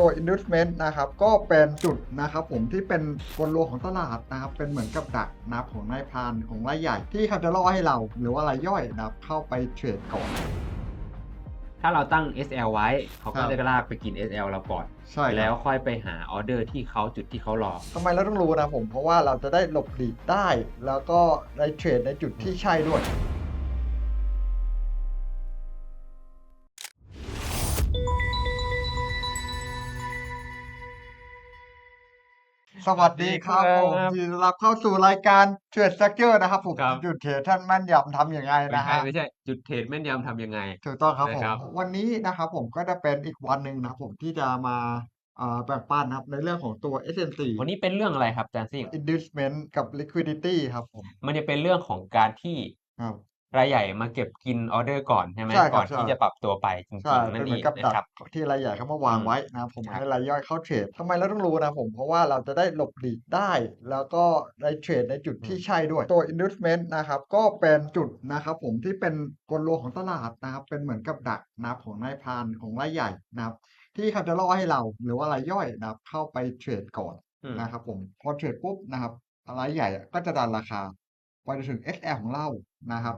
ตัว inducement นะครับก็เป็นจุดนะครับผมที่เป็นกลลวงของตลาดนะครับเป็นเหมือนกับดักนะครับของนายพรานของรายใหญ่ที่เขาจะล่อให้เรา หรือว่ารายย่อยนะครับเข้าไปเทรดก่อน ถ้าเราตั้ง SL ไว้เขาครัก็บจะลากไปกิน SL เราก่อนใช่ครับแล้วค่อยไปหาออเดอร์ที่เขาจุดที่เขารอทำไมเราต้องรู้นะผมเพราะว่าเราจะได้หลบหลีกได้ แล้วก็ได้เทรดในจุดที่ใช่ด้วย สวัสดีครับผมครับยินดีต้อนรับเข้าสู่รายการเทรดส t ั c เจอร์นะครับผมครับ จุดเทรดท่านแม่นยำทำยังไงไม่นะใช่ฮะไม่ใช่ จุดเทรดแม่นยำทำยังไง ถูกต้องครับผมนะครับ วันนี้นะครับผมก็จะเป็นอีกวันหนึ่งนะครับผมที่จะมาเอ่อแบ่งปันนะครับในเรื่องของตัว SNC วันนี้เป็นเรื่องอะไรครับอาจารย์ซิ่ง inducement กับ liquidity ครับผมมันจะเป็นเรื่องของการที่ครับ รายใหญ่มาเก็บกินออเดอร์ก่อนใช่ไหมใช่ครับก่อนใช่ที่จะปรับตัวไปจริใช่งๆเป็นั่นนเหเอมือนงกับดันะกครับ ที่รายใหญ่เขามาวางอืมไว้นะครับผมครับ ให้รายย่อยเข้าเทรดทำไมเราต้องรู้นะผม เพราะว่าเราจะได้หลบหลีกได้ แล้วก็ได้เทรดในจุดที่ใช่ด้วย ตัว inducement นะครับก็เป็นจุดนะครับผมที่เป็นกลลวงของตลาดนะครับเป็นเหมือนกับดักนะครับของนายพรานของรายใหญ่นะครับ ที่เขาจะล่อให้เราหรือว่ารายย่อยนะครับเข้าไปเทรดก่อนอืมนะครับผมพอเทรดปุ๊บนะครับรายใหญ่อะก็จะดันราคาไปจนถึง XL ของเรานะครับ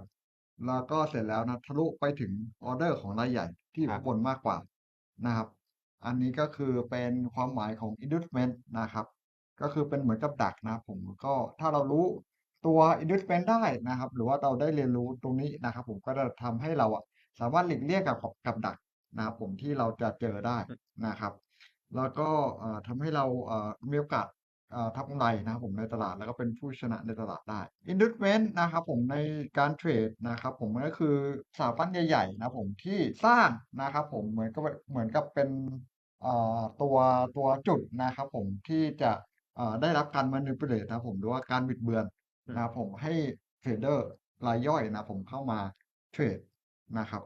แล้วก็เสร็จแล้วนะทะลุไปถึงออเดอร์ของรายใหญ่ที่อยู่ครับข้างบนมากกว่านะครับ อันนี้ก็คือเป็นความหมายของ inducement นะครับ ก็คือเป็นเหมือนกับดักนะครับผมก็ถ้าเรารู้ตัว inducement ได้นะครับ หรือว่าเราได้เรียนรู้ตรงนี้นะครับ ผมก็จะทำให้เราอะสามารถหลีกเลี่ยงกับกับดักนะครับผมที่เราจะเจอได้นะครับ แล้วก็เอ่อทำให้เราเอ่อมีโอกาสเอ่อ ทำกำไรนะครับผมในตลาดแล้วก็เป็นผู้ชนะในตลาดได้ Inducement นะครับผมในการเทรดนะครับผมก็คือสถาบันใหญ่ๆนะผมที่สร้างนะครับผมเหมือนกับเหมือนกับเป็นตัวตัวจุดนะครับผมที่จะได้รับการ manipulate นะผมหรือว่าการบิดเบือนนะครับผมให้เทรดเดอร์รายย่อยนะผมเข้ามาเทรดนะครับ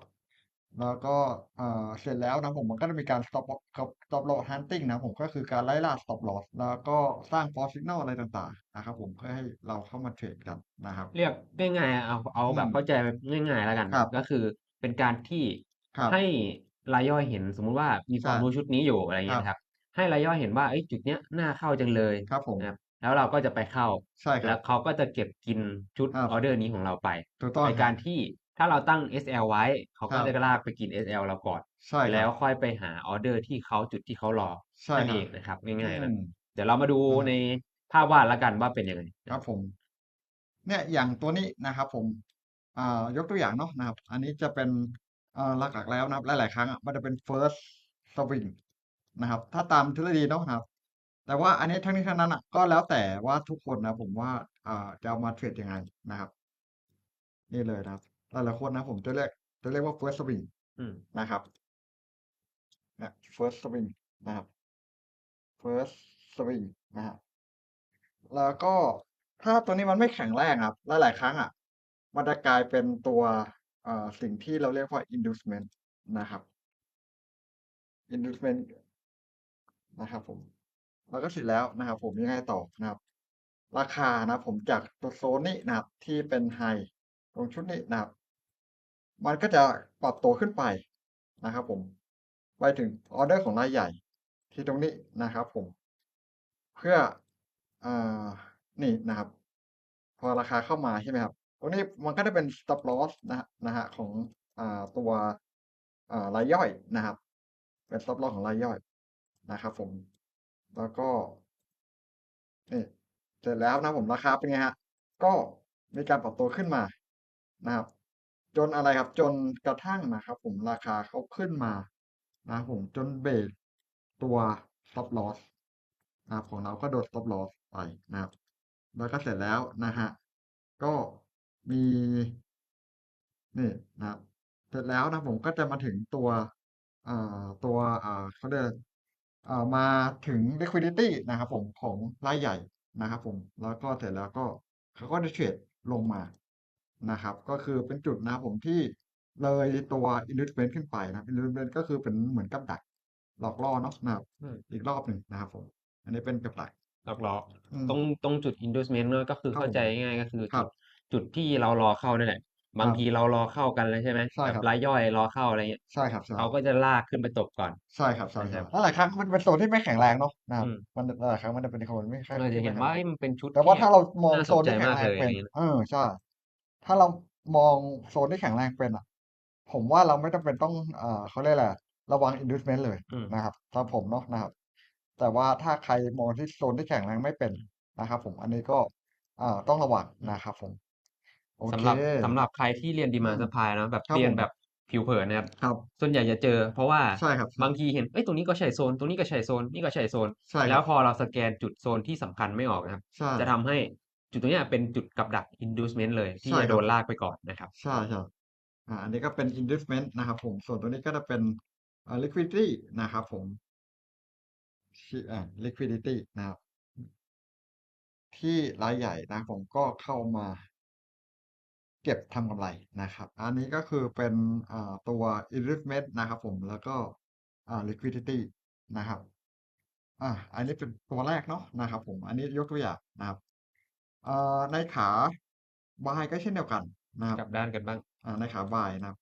แล้วก็เอ่อเสร็จแล้วนะผมมันก็จะมีการ stop loss stop loss hunting นะผมก็คือการไล่ล่า stop loss แล้วก็สร้าง false signal อะไรต่างๆนะครับผมเพื่อให้เราเข้ามาเทรดกันนะครับ เรียกง่ายๆเอาเอาแบอืบมเข้าใจง่ายๆแล้วกันครับก็คือเป็นการที่ครับให้รายย่อยเห็นสมมุติว่ามีความใช่รู้ชุดนี้อยู่อะไรอย่างเงี้ยนะครับ ให้รายย่อยเห็นว่าเอ้ยจุดเนี้ยน่าเข้าจังเลยครับผมนะครับแล้วเราก็จะไปเข้าใช่คแล้รัวบเขาก็จะเก็บกินชุดครับออเดอร์นี้ของเราไปถูกต้องในคการับรที่ ถ้าเราตั้ง SL ไว้ เขาครัก็บจะลากไปกิน SL เราก่อนใช่คแล้รัวบค่อยไปหาออเดอร์ที่เขาจุดที่เขารอใช่นั่นคเอรับงนะครับ ง่ายๆอืนะมเดี๋ยวเรามาดูอืมในภาพวาดแล้วกันว่าเป็นยังไงครับผม เนี่ยอย่างตัวนี้นะครับผมอ่ายกตัวอย่างเนาะนะครับ อันนี้จะเป็นเอ่อหลักๆแล้วนะครับ หลายๆครั้งอะมันจะเป็น first swing นะครับ ถ้าตามทฤษฎีเนาะนะครับ แต่ว่าอันนี้ทั้งนี้ทั้งนั้นอะก็แล้วแต่ว่าทุกคนนะผมว่าอ่าจะเอามาเทรดยังไงนะครับ นี่เลยนะครับ หลายๆคนนะผมจะเรียกจะเรียกว่า first swing อืมนะครับเนี่ย first swing นะครับ first swing นะครับแล้วก็ถ้าตัวนี้มันไม่แข็งแรงครับ หลายๆครั้งอะ มันจะกลายเป็นตัวเอ่อสิ่งที่เราเรียกว่า inducement นะครับ inducement นะครับผม แล้วก็เสร็จแล้วนะครับผมยังไงต่อนะครับ ราคานะผมจากตัวโซนนี้นะครับ ที่เป็นไฮตรงชุดนี้นะครับ มันก็จะปรับตัวขึ้นไปนะครับผม ไปถึงออเดอร์ของรายใหญ่ ที่ตรงนี้นะครับผม เพื่ออนี่นะครับ พอราคาเข้ามาใช่ไหมครับ ตรงนี้มันก็จะเป็น stop loss นะฮะนะฮะของอตัวรายย่อยนะครับ เป็น stop loss ของรายย่อยนะครับ ผม แล้วก็นี่เสร็จแล้วนะผมราคาเป็นไงฮะ ก็มีการปรับตัวขึ้นมานะครับ จนอะไรครับจนกระทั่งนะครับผมราคาเขาขึ้นมานะผมจนเบรกตัว stop loss นะครับของเราก็โดน stop loss ไปนะครับ แล้วก็เสร็จแล้วนะฮะก็มีนี่นะครับ เสร็จแล้วนะผมก็จะมาถึงตัวอ่าตัวอ่าเขาเรียกอ่ามาถึง liquidity นะครับผมของรายใหญ่นะครับผมแล้วก็เสร็จแล้วก็เขาก็จะเทรดลงมา นะครับ ก็คือเป็นจุดนะครับผมที่เลยตัว inducement ขึ้นไปนะครับ inducement ก็คือเป็นเหมือนกับดัก หลอกล่อเนาะนะครับอืมอีกรอบหนึ่งนะครับผม อันนี้เป็นกับดักหลอกล้ออืมตรงตรงจุด inducement เนอะก็คือครับเข้าใจผมง่ายๆก็คือครัจุบดจุดที่เรารอเข้านั่นแหละบางครับทีเรารอเข้ากันแล้วใช่ไหมใช่แบบครับรายย่อยรอเข้าอะไรเงี้ยใช่ครับใช่เขาก็จะลากขึ้นไปตบก่อนใช่ครับใช่นะคใช่รับแล้วหลายครั้งมันเป็นโซนที่ไม่แข็งแรงเนาะนะครับอืมมันหลายครั้งมันจะเป็นโซนไม่ค่อยเราจะที่เห็ไม่นแข็งว่าแรเอ้งยมันเป็นชุดแต่ว่าที่ถ้าเรามองน่าโซสนนใจที่แข็งมากแรงเลยเป็นอย่างงี้นะเออใช่ ถ้าเรามองโซนที่แข็งแรงเป็นอะผมว่าเราไม่จำเป็นต้องเอ่อเขาเรียกอะไรระวัง inducement เลยอืม นะครับสำหรับผมเนาะนะครับ แต่ว่าถ้าใครมองที่โซนที่แข็งแรงไม่เป็นนะครับ ผมอันนี้ก็เอ่อต้องระวังนะครับ ผม โอสำเค หรับสำหรับใครที่เรียนดีอืมานมซัพพลายนะแบบครับเรียผนม แบบผิวเผินนะครับครับ ส่วนใหญ่จะเจอ เพราะว่าใช่ครับใช่บางทีเห็นเอ้ยตรงนี้ก็ใช่โซน ตรงนี้ก็ใช่โซน นี่ก็ใช่โซน ใช่คแล้รัวบ พอเราสแกนจุดโซนที่สำคัญไม่ออกนะครับ ใช่จะทำให้ จุดตรงเนี้ยเป็นจุดกับดัก inducement เลย ที่ใช่จะคโดรับนลากไปก่อนนะครับ ใช่ครับอ่าอันนี้ก็เป็น inducement นะครับผม ส่วนตัวนี้ก็จะเป็นอ่า liquidity นะครับผมที่อ่า liquidity นะครับ ที่รายใหญ่นะครับผมก็เข้ามา เก็บทำกำไรนะครับ อันนี้ก็คือเป็นอ่าตัว inducement นะครับผมแล้วก็อ่า liquidity นะครับอ่าอันนี้เป็นตัวแรกเนาะนะครับผม อันนี้ยกตัวอย่างนะครับ เอ่อ ในขา buy ก็เช่นเดียวกันนะครับกลับด้านกันบ้าง อ่า ในขา buy นะครับ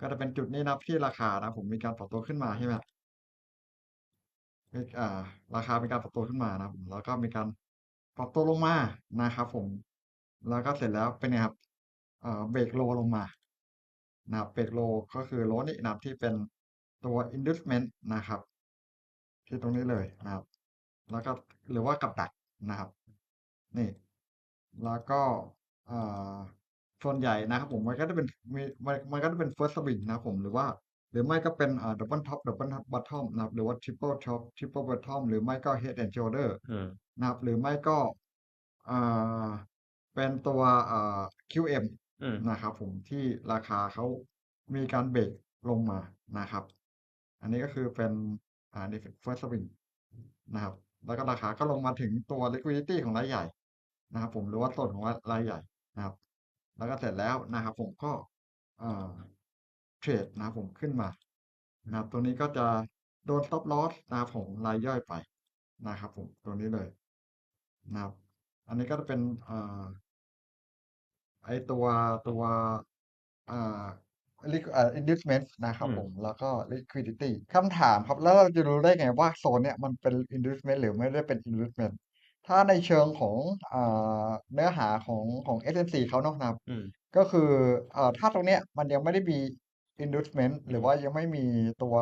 ก็จะเป็นจุดนี้นะครับที่ราคานะครับผมมีการปรับตัวขึ้นมาใช่ไหมครับมีอ่า ราคามีการปรับตัวขึ้นมานะครับผมแล้วก็มีการปรับตัวลงมานะครับผม แล้วก็เสร็จแล้วเป็นไงครับ เอ่อ เบรกโลลงมานะครับเบรกโลก็คือโลนี้นะครับที่เป็นตัว inducement นะครับ ที่ตรงนี้เลยนะครับ แล้วก็หรือว่ากับดักนะครับ นี่ แล้วก็เอ่อส่วนใหญ่นะครับผมมันก็จะเป็นมีมันมันก็จะเป็น first swing นะครับผมหรือว่า หรือไม่ก็เป็นอ่า double top double bottom นะครับหรือว่า triple top triple bottom หรือไม่ก็ head and shoulder อืมนะครับหรือไม่ก็อ่าเป็นตัวอ่า QM อืมนะครับผมที่ราคาเขามีการเบรกลงมานะครับ อันนี้ก็คือเป็นอ่านี่เป็น first swing นะครับ แล้วก็ราคาก็ลงมาถึงตัว liquidity ของรายใหญ่ นะครับ ผมหรือว่าส่วนของรายใหญ่นะครับ แล้วก็เสร็จแล้วนะครับ ผมก็อ่าเทรดนะครับผมขึ้นมานะครับ ตัวนี้ก็จะโดน stop loss นะครับของรายย่อยไปนะครับ ผมตัวนี้เลยนะครับ อันนี้ก็จะเป็นอ่าไอตัวตัวอ่า liq- อ่า inducement นะครับอืมผม แล้วก็ liquidity คำถามครับ แล้วเราจะรู้ได้ไงว่าโซนเนี้ยมันเป็น inducement หรือไม่ได้เป็น inducement ถ้าในเชิงของอ่าเนื้อหาของของ S&P เขาเนาะนะครับ อืม ก็คือเอ่อถ้าตรงเนี้ยมันยังไม่ได้มี inducement หอืรือมว่ายังไม่มีตัว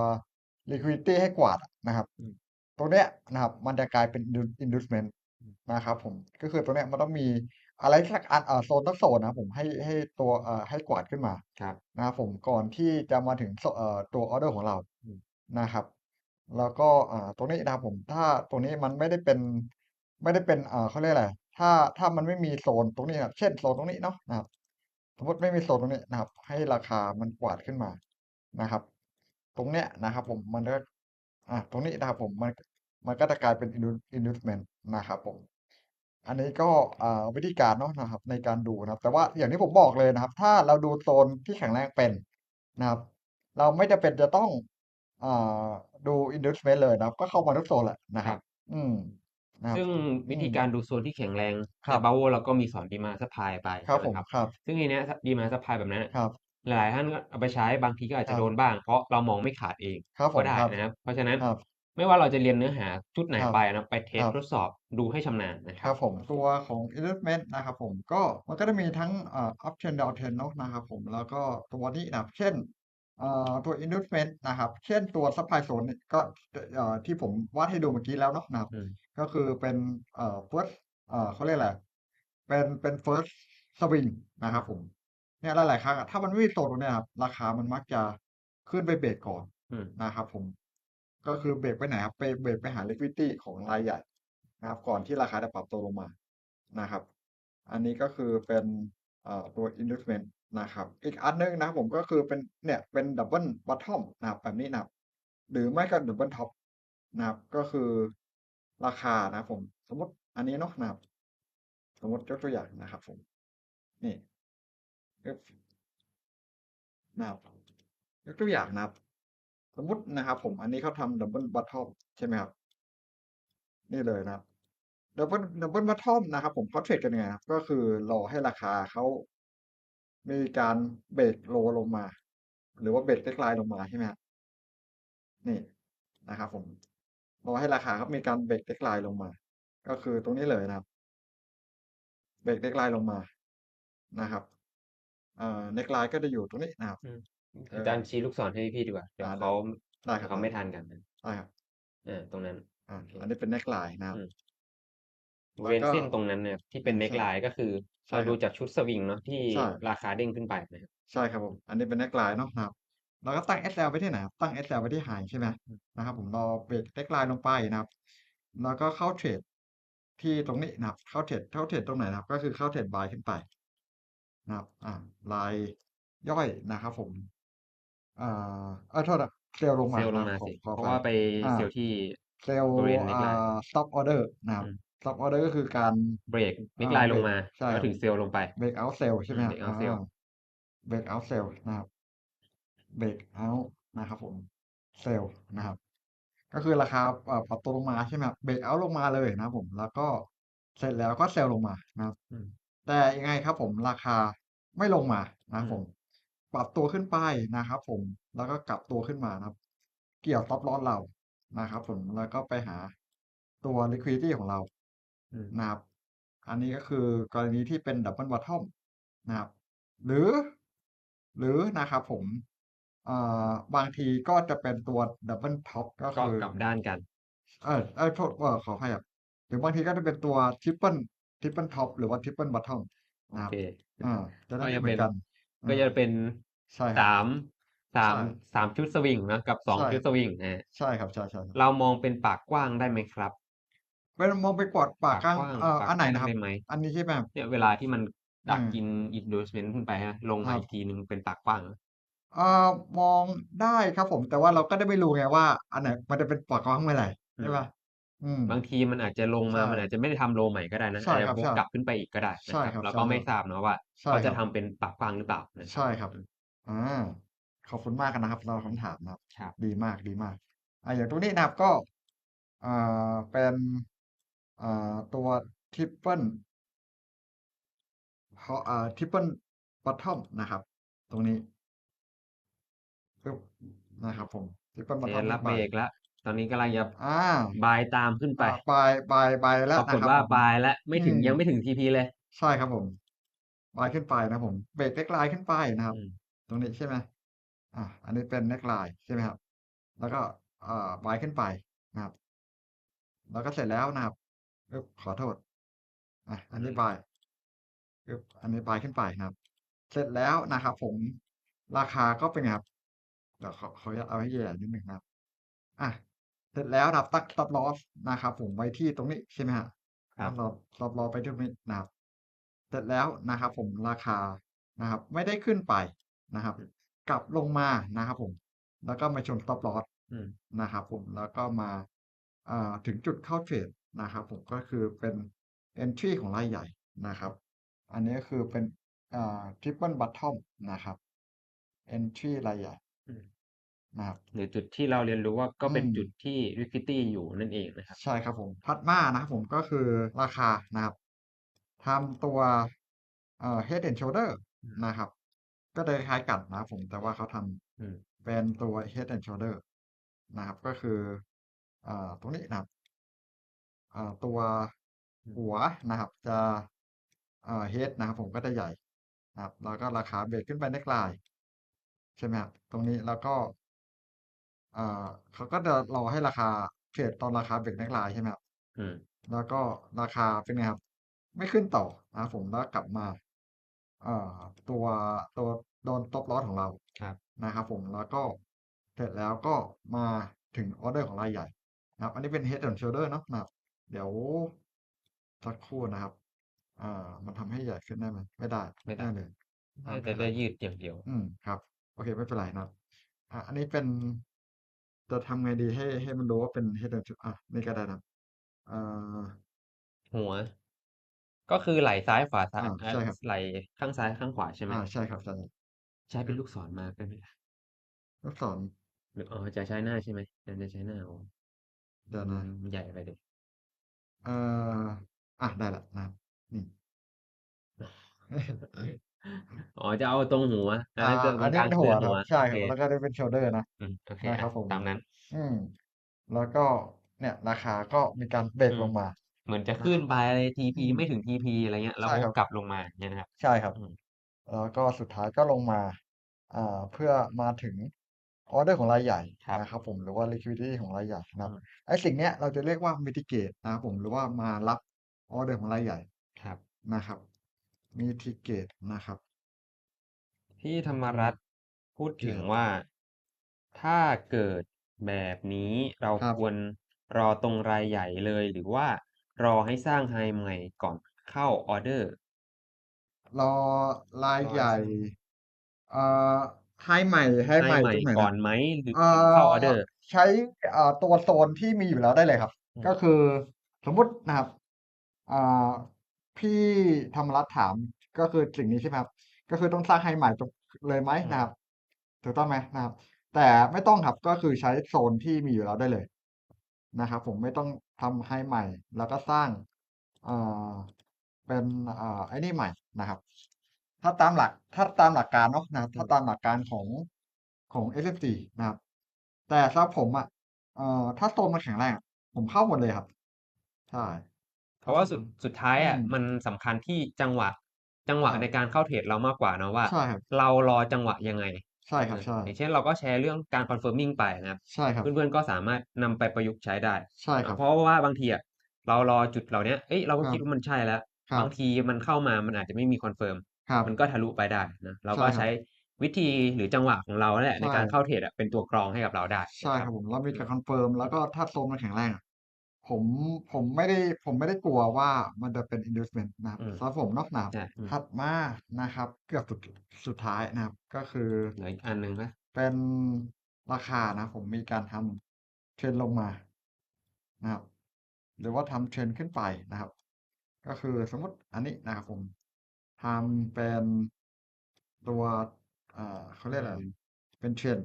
liquidity ให้กวาดอะนะครับ อืมตรงเนี้ยนะครับ มันจะกลายเป็น indu- inducement อืม นะครับผมก็คือตรงเนี้ยมันต้องมีอะไรสักอันเอ่อโซนสักโซนนะครับผมให้ให้ตัวเอ่อให้กวาดขึ้นมา ครับ นะครับผมก่อนที่จะมาถึงโซเอ่อตัวออร์เดอร์ของเราอืม นะครับ แล้วก็อ่าตรงนี้นะครับผมถ้าตรงนี้มันไม่ได้เป็น ไม่ได้เป็นอ่าเขาเรียกอะไรถ้าถ้ามันไม่มีโซนตรงนี้ครับเช่นโซนตรงนี้เนาะนะครับสมมติไม่มีโซนตรงนี้นะครับ ให้ราคามันกวาดขึ้นมานะครับ ตรงเนี้ยนะครับ ผมมันก็อ่าตรงนี้นะครับผมมันมันก็จะกลายเป็น indu- inducement นะครับผม อันนี้ก็อ่าวิธีการเนาะนะครับ ในการดูนะครับ แต่ว่าอย่างที่ผมบอกเลยนะครับ ถ้าเราดูโซนที่แข็งแรงเป็นนะครับ เราไม่จำเป็นจะต้องอ่าดู inducement เลยนะครับ ก็เข้ามาทุกโซนแหละนะครับ อืม ซึ่งอืวิธีมการดูโซนที่แข็งแรงครัในบบาโวเราก็มีสอนดีมาซัพพลายไปครัใช่บไหมผมครับครับ ซึ่งในเนี้ยดีมาซัพพลายแบบนั้นอะครับหลายๆท่านก็เอาไปใช้บางทีก็อาจคจะรับโดนบ้าง เพราะเรามองไม่ขาดเองครับผก็มได้ครับนะครับ เพราะฉะนั้นครับไม่ว่าเราจะเรียนเนื้อหาชุดไหนครับไปนะไปเทคสรับทดสอบดูให้ชำนาญนะคครัรับบผมตัวของ inducement นะครับผมก็มันก็จะมีทั้งอ่า up trend down trend เนาะนะครับผมแล้วก็ตัวนี้นะครับเช่นอ่า ตัว inducement นะครับ เช่นตัว supply zone เนี่ยก็เอ่อที่ผมวาดให้ดูเมื่อกี้แล้วเนาะนะครับอืมก็คือเป็นเอ่อ first เอ่อเขาเรียกอะไร เป็นเป็น first swing นะครับผม เนี่ยหลายๆครั้งอะถ้ามันไม่มีโซนตรงเนี้ยครับ ราคามันมักจะขึ้นไปเบรกก่อนอืมนะครับผม ก็คือเบรกไปไหนครับ ไปเบรกไปหา liquidity ของรายใหญ่นะครับ ก่อนที่ราคาจะปรับตัวลงมานะครับ อันนี้ก็คือเป็นเอ่อตัว inducement นะครับ อีกอันหนึงนะครับผมก็คือเป็นเนี่ยเป็น double bottom นะครับแบบนี้นะครับ หรือไม่ก็ double top นะครับก็คือราคานะครับผม สมมติอันนี้เนาะนะครับ สมมติยกตัวอย่างนะครับ ผม นี่นะครับยกตัวอย่างนะครับ สมมตินะครับผมอันนี้เขาทำ double bottom ใช่ไหมครับ นี่เลยนะครับ double double bottom นะครับ ผมเขาเทรดกันยังไงครับ ก็คือรอให้ราคาเขา มีการเบรกโลลงมา หรือว่าเบรกเล็กไลน์ลงมาใช่ไหมครับนี่นะครับผมรอให้ราคาครับมีการเบรกเล็กไลน์ลงมา ก็คือตรงนี้เลยนะครับเบรกเล็กไลน์ลงมานะครับเอ่อเน็กไลน์ก็จะอยู่ตรงนี้นะครับอืมเออาอจารย์ชี้ลูกศรให้พี่ดีกว่าเดี๋ยวอ่าได้เขาได้ครับเขาไม่ทันกันนะได้ครับเออตรงนั้นอ่าอันนี้เป็นเน็กไลน์นะครับอืมแล้วเว้นก็เส้นตรงนั้นนะครับที่เป็นใช่เน็กไลน์ก็คือใช่ เราคดูรับจากชุดสวิงเนาะที่ใช่ราคาเด้งขึ้นไปนะครับใช่ครับผม อันนี้เป็นเน็กไลน์เนาะนะครับ เราก็ตั้ง SL ไปที่ไหนครับตั้ง SL ไปที่ไฮใช่ไหมอืมนะครับ ผมรอเบรกเน็กไลน์ลงไปนะครับ แล้วก็เข้าเทรดที่ตรงนี้นะครับ เข้าเทรดเข้าเทรดตรงไหนนะครับ ก็คือเข้าเทรดบายขึ้นไปนะครับอ่าลายย่อยนะครับ ผมอ่าเออโทษนะเซลล์ลงเซมาลล์ลงนะมาขอสิขอเพอราะภัยว่าไปอ่าเซลล์ที่เซลล์บริเวณเน็กอ่ไลน์า stop order นะครับ อืม stop order ก็คือการเบรกเน็กอ่าไลน์เบลรงกมาใช่แล้วครับถึงเซลล์ลงไป break out sell ใช่ไหมอืมครับ break out sell อ่า break out sell นะครับ break out นะครับผม sell นะครับ ก็คือราคาเอ่อปรับตัวลงมาใช่ไหมครับ break out ลงมาเลยนะครับผมแล้วก็เสร็จแล้วก็เซลล์ลงมานะครับอืมแต่ยังไงครับผมราคาไม่ลงมานะคอืรับผมมปรับตัวขึ้นไปนะครับผมแล้วก็กลับตัวขึ้นมานะครับ เกี่ยว stop loss เรานะครับผมแล้วก็ไปหาตัว liquidity ของเราอืม นะครับ อันนี้ก็คือกรณีที่เป็น double bottom นะครับ หรือ หรือนะครับผมเอ่อบางทีก็จะเป็นตัว double top ก็ก็คือกลับด้านกัน เออเออโทษเออขออภัยครับหรือบางทีก็จะเป็นตัว triple triple top หรือว่า triple bottom โอนะครับเคอ่าจะได้ก็ไม่จะเหมืเป็อนนกัน ก็อ่าจะเป็นใช่ครับสามสามใช่สามชุดสวิงนะกับสองใช่ชุดสวิงนะฮะใช่ครับใช่ใช่ครับเรามองเป็นปากกว้างได้ไหมครับ เป็นมองไปกวาดปาปากกข้างกว้างเอ่อปากอันไหนกว้างนะครับ ได้ไหมอันนี้ใช่ไหมครับเนี่ยเวลาที่มันดักอืมกิน endorsement ขึ้นไปฮะลงคมารับอีกทีหนึ่งเป็นปากกว้างนะเอ่อมองได้ครับผม แต่ว่าเราก็ได้ไม่รู้ไงว่า อันไหนมันจะเป็นปากกว้างเมื่อไหร่อืใช่มป่ะอืม บางทีมันอาจจะลงมาใช่มันอาจจะไม่ได้ทำโลใหม่ก็ได้นะใช่อาจจะครับวกใช่กลับขึ้นไปอีกก็ได้นะใช่ครับครับเราใช่ก็คไม่รับทราบนะว่าใช่เขาคจะรับ ทำเป็นปากกว้างหรือเปล่านะครัใช่บครับอืมอ่าขอบคุณมากนะครับสำหรับคำถามนะครับ ครับ ดีมากดีมากอ่าอย่างตัวนี้นะครับก็อ่าเป็น อ่าตัว triple เพราะอ่า triple bottom นะครับ ตรงนี้ปึ๊บนะครับผม triple เท bottom รับขึ้นเบไปรกแล้วตอนนี้กำลังจะอ่าบายตามขึ้นไปอ่าบายบายบายแล้วปรากฏนะครับว่าผมบายแล้วไม่ถึงอืมยังไม่ถึงทีพีเลย ใช่ครับผมบายขึ้นไปนะครับผมเบรกเล็กไลน์ขึ้นไปนะครับอืมตรงนี้ใช่ไหมอ่าอันนี้เป็นเน็กไลน์ใช่ไหมครับ แล้วก็เอ่อบายขึ้นไปนะครับ แล้วก็เสร็จแล้วนะครับ ปึ๊บขอโทษ อะอันนี้บายปึ๊บอันนี้บายขึ้นไปนะครับ เสร็จแล้วนะครับผมราคาก็เป็นไงครับเดี๋ยวขอขออนุญาตเอาให้ใหญ่ๆนิดหนึ่งนะครับ อะเสร็จแล้วนะครับตั้ง stop loss นะครับผมไว้ที่ตรงนี้ใช่ไหมฮะครัตั้บง stop stop loss ไปที่ตรงนี้นะครับ เสร็จแล้วนะครับผมราคานะครับ ไม่ได้ขึ้นไปนะครับ กลับลงมานะครับผม แล้วก็มาชน stop loss อืมนะครับผมแล้วก็มาอ่าถึงจุดเข้าเทรด นะครับผมก็คือเป็น entry ของรายใหญ่นะครับ อันนี้ก็คือเป็นอ่า triple bottom นะครับ entry รายใหญ่อืมนะครับหรือจุดที่เราเรียนรู้ว่าก็เป็นอืมจุดที่ liquidity อยู่นั่นเองนะครับใช่ครับผมถัดมานะครับผมก็คือราคานะครับทำตัวเอ่อ head and shoulder อืมนะครับ ก็จะคล้ายๆกันนะครับผมแต่ว่าเขาทอืมำเป็นตัว head and shoulder นะครับ ก็คืออ่าตรงนี้นะครับอ่า ตัวอืมหัวนะครับ จะอ่า head นะครับผมก็จะใหญ่นะครับ แล้วก็ราคาเบรกขึ้นไปในกลายใช่ไหมครับตรงนี้แล้วก็อ่าเขาก็จะรอให้ราคาเทรดตอนราคาเบรกในกลายใช่ไหมครับอืมแล้วก็ราคาเป็นไงครับ ไม่ขึ้นต่อนะครับผมแล้วกลับมาเอ่อตัวตัวโดนตบลอสของเราครับนะครับ ผมแล้วก็เสร็จแล้วก็มาถึงออเดอร์ของรายใหญ่นะครับ อันนี้เป็น head and shoulder เนาะนะครับเดี๋ยวสักครู่นะครับ อ่า มันทำให้ใหญ่ขึ้นได้ไหมไม่ได้ ไม่ได้เลยอ่าแต่ไม่เป็นไรได้ยืดอย่างเดียว อืมครับ โอเค ไม่เป็นไรนะครับอะอันนี้เป็นจะทำไงดีให้ให้มันรู้ว่าเป็น head and shoulder อะนี่ก็ได้นะครับอ่าหัว ก็คือไหล่ซ้ายขวาซ้ายอ่าเอ่อใช่ครับไหล่ข้างซ้ายข้างขวาใช่ไหมอ่าใช่ครับใช่ใช้เป็นลูกศรมาก็ได้ลูกศรหรืออ๋อจะใช้หน้าใช่ไหมจะจะใช้หน้าอ๋อเดี๋ยวนะมันใหญ่ไปดิ เอ่ออะได้ละนะครับนี่อ๋อจะเอาตรงหัวอันอ่านั้นคือตอัรนงนี้กลางเป็นคืหัอวหคัรับวใช่โอคเครับแล้วก็ได้เป็น shoulder นะอืมโอเคนะอะครับผมตามนั้น อืมแล้วก็เนี่ย ราคาก็มีการเบรอืกมลงมา เหมือนจะนะขึ้นไปอะไรอื TP มไม่ถึง TP อะไรเงี้ยแล้ใชว่ครับกลับลงมาอย่างเงี้ยนะครับ ใช่ครับอืมแล้วก็สุดท้ายก็ลงมา อ่าเพื่อมาถึง ออร์เดอร์ของรายใหญ่ครับนะครับผมหรือว่า liquidity ของรายใหญ่นะคอืรับมไอ้สิ่งเนี้ยเราจะเรียกว่า mitigate นะครับผมหรือว่ามารับออร์เดอร์ของรายใหญ่ครับนะครับ mitigate นะครับพี่ธรรมรัตน์พูดถึง mitigate ว่าถ้าเกิดแบบนี้เราครับควรรอตรงรายใหญ่เลย หรือว่ารอให้สร้าง High ใหม่ก่อนเข้าออร์เดอร์?รอรายรอใหให้ญ่สร้างเอ่อ High ใหม่ High ใหม่ High ใหม่ตรงไหนก่อนะนไหมหรือเอ่ถึงเข้าอออร์เดอร์?ใช้อ่าตัวโซนที่มีอยู่แล้วได้เลยครับ อืก็มคือสมมุตินะครับอ่าพี่ธรรมรัตน์ถามก็คือสิ่งนี้ใช่ไหมครับ ก็คือต้องสร้าง High ใหม่ตรงเลยไหมอืนะมครับถูกต้องไหมนะครับ แต่ไม่ต้องครับก็คือใช้โซนที่มีอยู่แล้วได้เลยนะครับ ผมไม่ต้องทำ High ใหม่แล้วก็สร้างอ่าเป็นอ่าไอ้นี่ใหม่นะครับ ถ้าตามหลักถ้าตามหลักการเนาะนะครับอืถ้ามตามหลักการของของ SFC นะครับ แต่สำหรับผมอะเอ่อถ้าโซนมันแข็งแรงอะผมเข้าหมดเลยครับใช่เพราะว่าสุดสุดท้ายอือะมมันสำคัญที่จังหวะจังหวะใช่ในการเข้าเทรดเรามากกว่าเนาะว่าใช่ครับเรารอจังหวะยังไงใช่เอครับอใช่อย่างเช่นเราก็แชร์เรื่องการ confirming ไปนะครับใช่ครับเพื่อนๆก็สามารถนำไปประยุกต์ใช้ได้ใช่คอ่ารับเพราะว่าบางทีอะเรารอจุดเหล่าเนี้ยเฮ้ยเราก็ครัคิบดว่ามันใช่แล้วครับบางทีมันเข้ามามันอาจจะไม่มี confirm ครับ มันก็ทะลุไปได้นะเราใช่ก็คใชรับ้วิธีหรือจังหวะของเรานั่นแหละใชใน่การเข้าเทรดอะเป็นตัวกรองให้กับเราได้ ใช่นะคครัรับบผมเรามีอืการมคอนเฟิร์มแล้วก็ถ้าโซนมันแข็งแรงอะผมผมไม่ได้ผมไม่ได้กลัวว่ามันจะเป็น inducement นะครับอืมสำหรับผมเนาะนะครับใช่อืมถัดมานะครับ เกือบสุดสุดท้ายนะครับ ก็คือเหลืออีกอันหนึ่งไหม?เป็นราคานะครับผมมีการทำเทรนลงมานะครับ หรือว่าทำเทรนขึ้นไปนะครับ ก็คือสมมุติอันนี้นะครับผม ทำเป็นตัวอ่าเขาเรียกอะไรอืมเป็นเทรน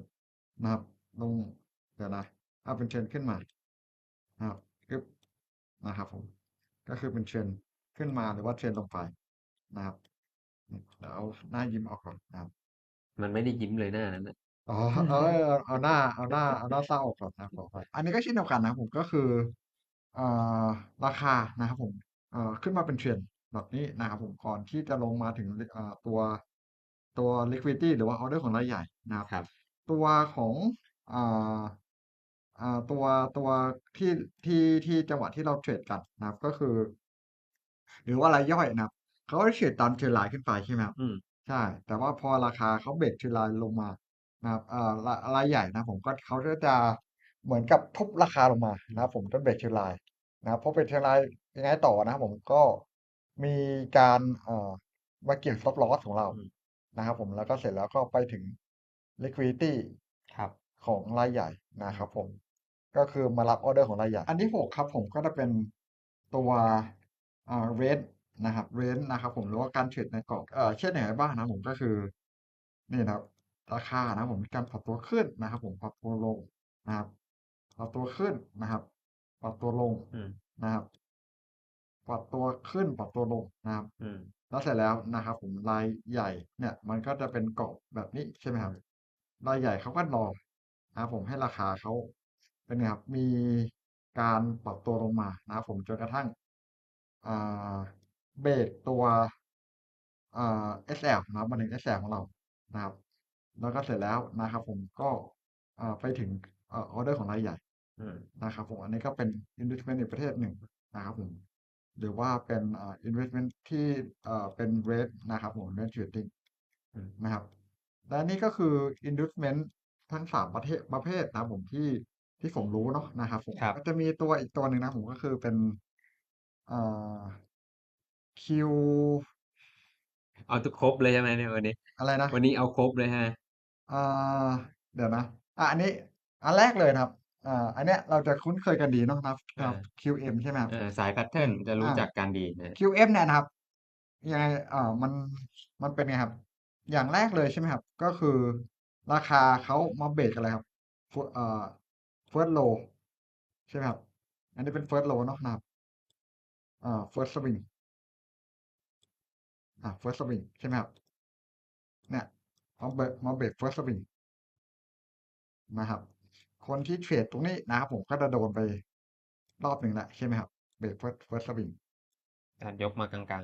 นะครับลงเดี๋ยวนะเอาเป็นเทรนขึ้นมานะครับอึ๊บนะครับผมก็คือเป็นเทรนขึ้นมาหรือว่าเทรนลงไปนะครับอืมเดี๋ยวเอาหน้ายิ้มออกก่อนนะครับ มันไม่ได้ยิ้มเลยหน้านั้นน่ะอ๋อเออเอาหน้าเอาหน้าเอาหน้าเศร้าออกก่อนนะครับขออภัยอันนี้ก็เช่นเดียวกันนะครับผมก็คืออ่าราคานะครับผมเอ่อขึ้นมาเป็นเทรน แบบนี้นะครับผมก่อนที่จะลงมาถึงลิอ่าตัวตัว liquidity หรือว่าออร์เดอร์ของรายใหญ่นะครับครับตัวของอ่าอ่าตัวตัวที่ที่ที่จังหวะที่เราเทรดกันนะครับก็คือ หรือว่ารายย่อยนะครับเขาก็จะเทรดตาม trend line ขึ้นไปใช่ไหมครับอืมใช่ แต่ว่าพอราคาเขาเบรก trend line ลงมานะครับอ่ารรายใหญ่นะครับผมก็เขาก็จะเหมือนกับทุบราคาลงมานะครับผมจนเบรก trend line นะครับพอเบรก trend line ยังไงต่อนะครับผมก็ มีการเอ่อมาเกี่ยว stop loss ของเราอืมนะครับผมแล้วก็เสร็จแล้วก็ไปถึง liquidity ครับ ของรายใหญ่นะอืครับมผม ก็คือมารับออร์เดอร์ของรายใหญ่ อันที่6ครับผมก็จะเป็นตัวอ่า range นะครับ range นะครับผมหรือว่าการเทรดในกรอบเอ่อเช่นยังไงบ้างนะครับผมก็คือนี่นะครับราคานะครับผมมีการปรับตัวขึ้นนะครับ ผมปรับตัวลงนะครับปรับตัวขึ้นนะครับ ปรับตัวลงอืมนะครับ ปรับตัวขึ้นปรับตัวลงนะครับอืมแล้วเสร็จแล้วนะครับ ผมรายใหญ่เนี่ย มันก็จะเป็นกรอบแบบนี้ใช่ไหมครับรายใหญ่เขาก็รอนะครับผมให้ราคาเขาเป็นไงครับมีการปรับตัวลงมานะครับผมจนกระทั่งอ่าเบรกตัวอ่า SL นะครับมาถึง SL ของเรานะครับ แล้วก็เสร็จแล้วนะครับ ผมก็อ่าไปถึงเอ่อออร์เดอร์ของรายใหญ่อืมนะครับผมอันนี้ก็เป็น inducement อีกประเภทหนึ่งนะครับผม หรือว่าเป็นอ่า investment ที่เอ่อเป็น range นะครับผม range trading อืมนะครับ และนี่ก็คือ inducement ทั้ง3ประเทศประเภทนะครับผมที่ที่ผมรู้เนาะนะครับผมครับก็จะมีตัวอีกตัวหนึ่งนะครับผมก็คือเป็นอ่า Q เอาทุกครบเลยใช่ไหมเนี่ยวันนี้?อะไรนะ?วันนี้เอาครบเลยใช่ไหม?อ่าเดี๋ยวนะอ่าอันนี้อันแรกเลยนะครับ อ่าอันเนี้ยเราจะคุ้นเคยกันดีเนาะนะครับเอครับอ QM ใช่ไหมครับ?เออสายแพตเทิร์นจะรู้อาจักกันดีนะ QM เนี่ยนะครับยังไงอ่ามันมันเป็นไงครับ อย่างแรกเลยใช่ไหมครับ ก็คือราคาเขามาเบรกอะไรครับฟอ่า First Low ใช่ไหมครับ อันนี้เป็น First Low เนาะนะครับอ่า First Swing อ่า First Swing ใช่ไหมครับ เนี่ยมาเบรกมาเบรกเฟิร์สวิงนะครับ คนที่เทรดตรงนี้นะครับผมก็จะโดนไปรอบหนึ่งแล้วใช่ไหมครับเบรกเฟิร์สเฟิร์สวิงการยกมากลาง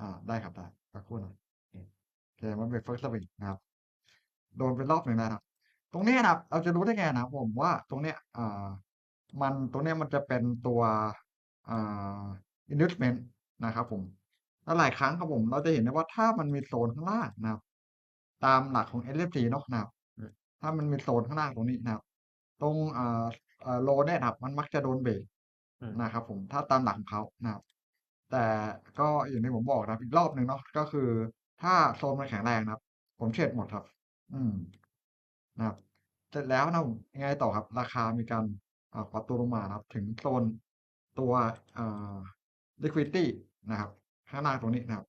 อ่า ได้ครับได้สักครู่หน่อยอืมโอเคมันเป็นเฟิร์สวิงนะครับ โดนเป็นรอบหนึ่งแล้วนะครับ ตรงเนี้ยนะครับ เราจะรู้ได้ไงนะครับผมว่าตรงเนี้ยอ่ามันตรงเนี้ยมันจะเป็นตัวอ่า investment นะครับผมแล้วหลายครั้งครับผมเราจะเห็นได้ว่าถ้ามันมีโซนข้างล่างนะครับ ตามหลักของ NFT เนาะนะครับ ถ้ามันมีโซนข้างล่างตรงนี้นะครับ ตรงอ่าอ่าโลเนี่ยนะครับ มันมักจะโดนเบรกๆอืมนะครับผมถ้าตามหลักของเขานะครับแต่ก็อย่างที่ผมบอกนะครับอีกรอบหนึ่งเนาะก็คือ ถ้าโซนมันแข็งแรงนะครับ ผมเทรดหมดครับ อืมนะครับเสร็จแล้วนะผมยังไงต่อครับ ราคามีการอ่าปรับตัวลงมานะครับ ถึงโซนตัวอ่า liquidity นะครับ ข้างล่างตรงนี้นะครับ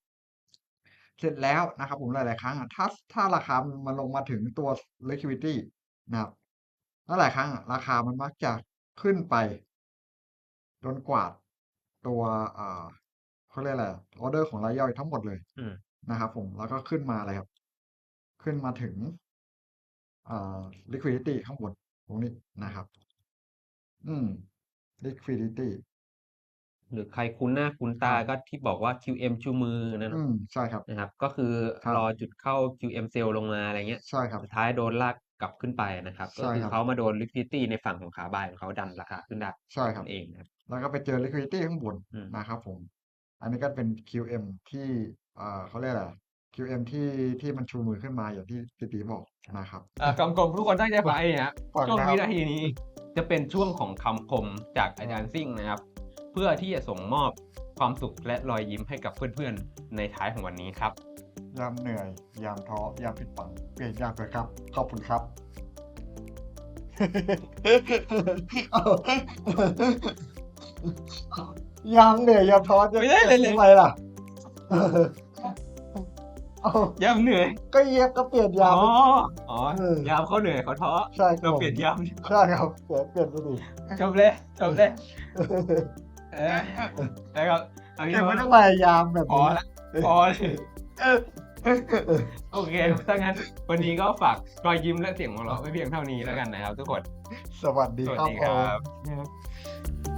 เสร็จแล้วนะครับ ผมหลาย ๆ ครั้งอะถ้าถ้าราคามันลงมาถึงตัว liquidity นะครับ แล้วหลายครั้งอะราคามันมักจะขึ้นไปจนกว่าตัวอ่าเขาเรียกอะไรออเดอร์ของรายย่อยทั้งหมดเลยอืมนะครับผมแล้วก็ขึ้นมาเลยครับ ขึ้นมาถึงอ่า liquidity ข้างบนตรงนี้นะครับ อืม liquidity หรือใครคุ้นหน้าคุ้นตาครับก็ที่บอกว่า QM ชูมือนั่นอืน่ะมใช่ครับนะครับ ก็คือครับรอจุดเข้า QM Sell ลงมาอะไรเงี้ยใช่ครับสุดท้ายโดนลาก กลับขึ้นไปนะครับ ก็ใช่คือครับเขามาโดน liquidity ในฝั่งของขาบายของเขาดันราคาขึ้นได้ใช่ครับนั่นเองนะครับแล้วก็ไปเจอ liquidity ข้างบนอืมนะครับผม อันนี้ก็เป็น QM ที่อ่าเขาเรียกอะไร QM ที่ที่มันชูมือขึ้นมาอย่างที่พี่ตีบอกนะครับอ่ากำกลมทุกคนตั้งใจฟังให้ดีฮะฟังช่วงนะครับวินาทีนี้ จะเป็นช่วงของคำคมจากอาจารย์ซิ่งนะครับ เพื่อที่จะส่งมอบความสุขและรอยยิ้มให้กับเพื่อนๆในท้ายของวันนี้ครับ ยามเหนื่อย ยามท้อยามผิดหวังเปลี่ยนยามเถอะครับ ขอบคุณครับยามเหนื่อยยามท้อจะไม่ได้เลยเลยทำไมล่ะเอายามเหนื่อยก็เย็บก็เปลี่ยนยาอ๋ม ออ๋อเออ ยามเขาเหนื่อยเขาท้อใช่คเราบเปลี่ยนยามใช่ครับเปลี่ยนเปลี่ยนไปดิจบเลยจบเลยเออนะครับเอางี้แต่ไม่ว่าต้องพยายามแบบพอนี้ละพอเลย โอเคถ้างั้นวันนี้ก็ฝากรอยยิ้มและเสียงของเราไว้เพียงเท่านี้แล้วกันนะครับทุกคน สวัสดีสวัสครับดีผครัมบ